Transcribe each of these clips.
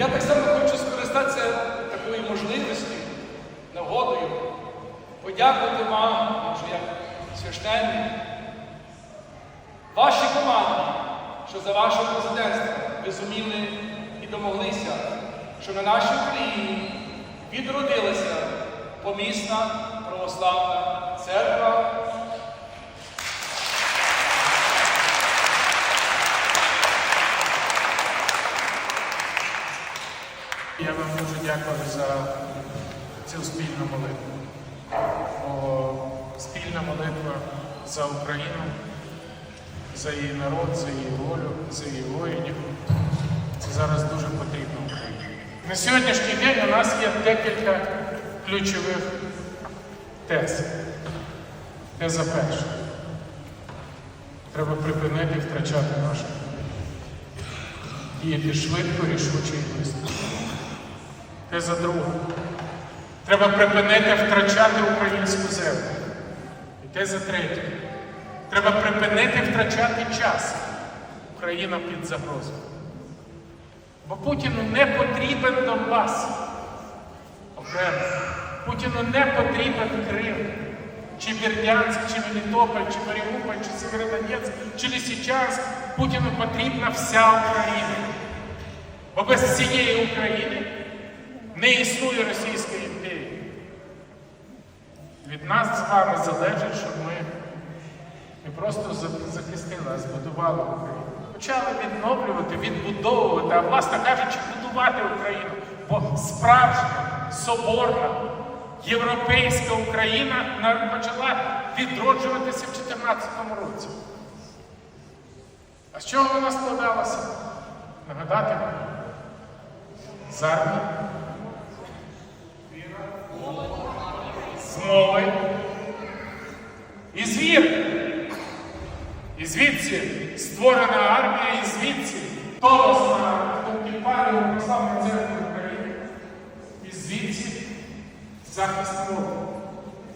Я так само хочу скористатися такою можливістю, нагодою, подякувати вам, що як священник, вашій команді, що за ваше президентство ви зуміли і домоглися, що на нашій Україні відродилася помісна православна церква. Я вам дуже дякую за цю спільну молитву. Бо спільна молитва за Україну, за її народ, за її волю, за її воїнів. Це зараз дуже потрібно Україні. На сьогоднішній день у нас є декілька ключових тез. Теза перша. Треба припинити втрачати нашу. Діяти швидко, рішуче і швидко. Теза друга. Треба припинити втрачати українську землю. І теза третя. Треба припинити втрачати час. Україна під загрозою. Бо Путіну не потрібен Донбас. Окремо. Путіну не потрібен Крим, чи Бердянськ, чи Мелітополь, чи Маріуполь, чи Северодонецьк, чи Лисичанськ. Путіну потрібна вся Україна. Бо без цієї України не існує Російської імперії. Від нас з вами залежить, щоб ми не просто захистили, а збудували Україну. Почали відновлювати, відбудовувати, а власне кажучи, будувати Україну. Бо справжня, соборна, європейська Україна почала відроджуватися в 2014 році. А з чого вона складалася? Нагадати? З армії, з мови і з віри. І звідси створена армія, і звідси Толосна Кіпарі Православної церкви України, і звідси захист мови.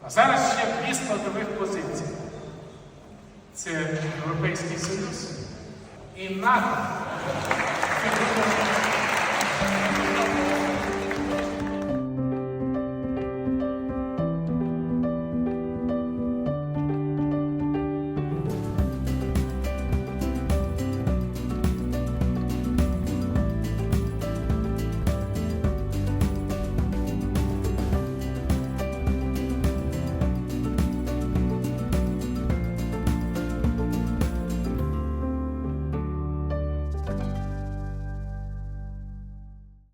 А зараз ще дві складових позиції. Це Європейський Союз і НАТО.